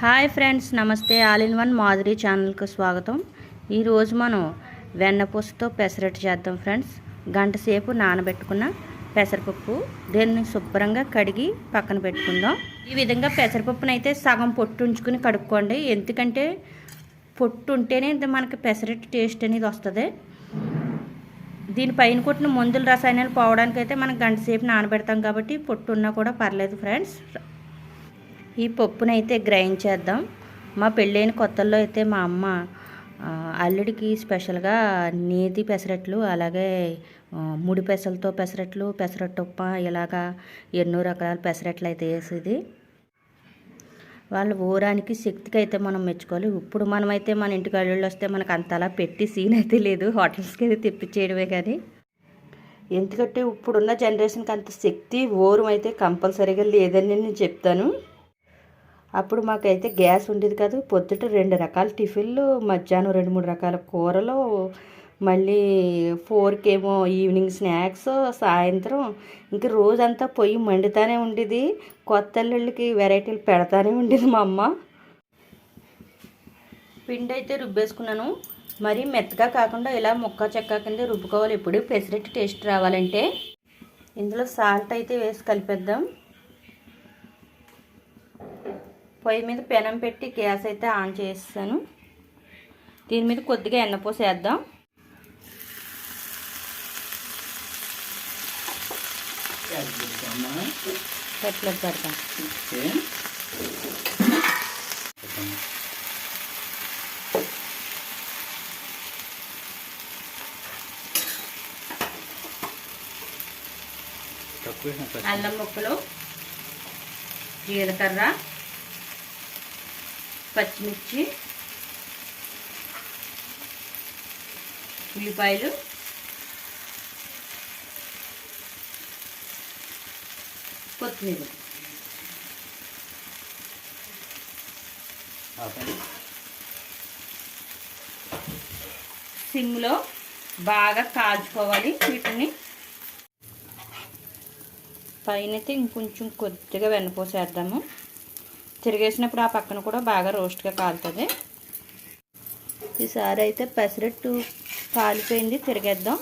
Hi friends నమస్తే. All in one Madhuri ఛానల్కి స్వాగతం. ఈరోజు మనం వెన్నపూసతో పెసరట్టు చేద్దాం ఫ్రెండ్స్. గంట సేపు నానబెట్టుకున్న పెసరపప్పు దీన్ని శుభ్రంగా కడిగి పక్కన పెట్టుకుందాం. ఈ విధంగా పెసరపప్పును అయితే సగం పొట్టు ఉంచుకుని కడుక్కోండి. ఎందుకంటే పొట్టు ఉంటేనే ఇది మనకి పెసరట్టు టేస్ట్ అనేది వస్తుంది. దీనిపైన కొట్టిన మందుల రసాయనాలు పోవడానికి అయితే మనం గంట సేపు నానబెడతాం కాబట్టి పొట్టు ఉన్నా కూడా పర్లేదు ఫ్రెండ్స్. ఈ పప్పునైతే గ్రైండ్ చేద్దాం. మా పెళ్ళైన కొత్తల్లో అయితే మా అమ్మ అల్లుడికి స్పెషల్గా నేతి పెసరట్లు అలాగే ముడి పెసలతో పెసరట్లు పెసరట్టుప్ప ఇలాగా ఎన్నో రకాల పెసరట్లు అయితే వేసేది. వాళ్ళ ఊరానికి శక్తికి అయితే మనం మెచ్చుకోవాలి. ఇప్పుడు మనమైతే మన ఇంటికి అల్లుళ్ళు వస్తే మనకు అంతలా పెట్టి సీన్ అయితే లేదు. హోటల్స్కి అయితే తెప్పించేయడమే కానీ. ఎందుకంటే ఇప్పుడున్న జనరేషన్కి అంత శక్తి ఓరం అయితే కంపల్సరీగా లేదని నేను చెప్తాను. అప్పుడు మాకైతే గ్యాస్ ఉండేది కాదు. పొద్దుట రెండు రకాల టిఫిన్లు మధ్యాహ్నం రెండు మూడు రకాల కూరలు మళ్ళీ ఫోర్కి ఏమో ఈవినింగ్ స్నాక్స్ సాయంత్రం ఇంక రోజంతా పొయ్యి మండుతానే ఉండేది. కొత్త అల్లుళ్ళకి వెరైటీలు పెడతానే ఉండేది మా అమ్మ. పిండి అయితే రుబ్బేసుకున్నాను. మరీ మెత్తగా కాకుండా ఇలా ముక్క చెక్క కింద రుబ్బుకోవాలి. ఇప్పుడు పెసరెట్ టేస్ట్ రావాలంటే. ఇందులో సాల్ట్ అయితే వేసి కలిపేద్దాం. పొయ్యి మీద పెనం పెట్టి గ్యాస్ అయితే ఆన్ చేస్తాను. దీని మీద కొద్దిగా ఎన్నపూస వేద్దాం. పెట్లకు పెడతాం. అల్లం ముక్కలు జీలకర్ర పచ్చిమిర్చి ఉల్లిపాయలు కొత్తిమీర. సిమ్లో బాగా కాల్చుకోవాలి వీటిని. పైన అయితే ఇంకొంచెం కొద్దిగా వెన్నపోసేద్దాము తిరిగేసినప్పుడు ఆ పక్కన కూడా బాగా రోస్ట్గా కాలుతుంది. ఈసారి అయితే పెసరట్టు కాలిపోయింది తిరిగేద్దాం.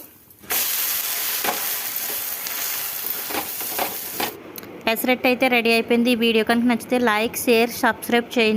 పెసరట్టు అయితే రెడీ అయిపోయింది. ఈ వీడియో కనుక నచ్చితే లైక్ షేర్ సబ్స్క్రైబ్ చేయండి.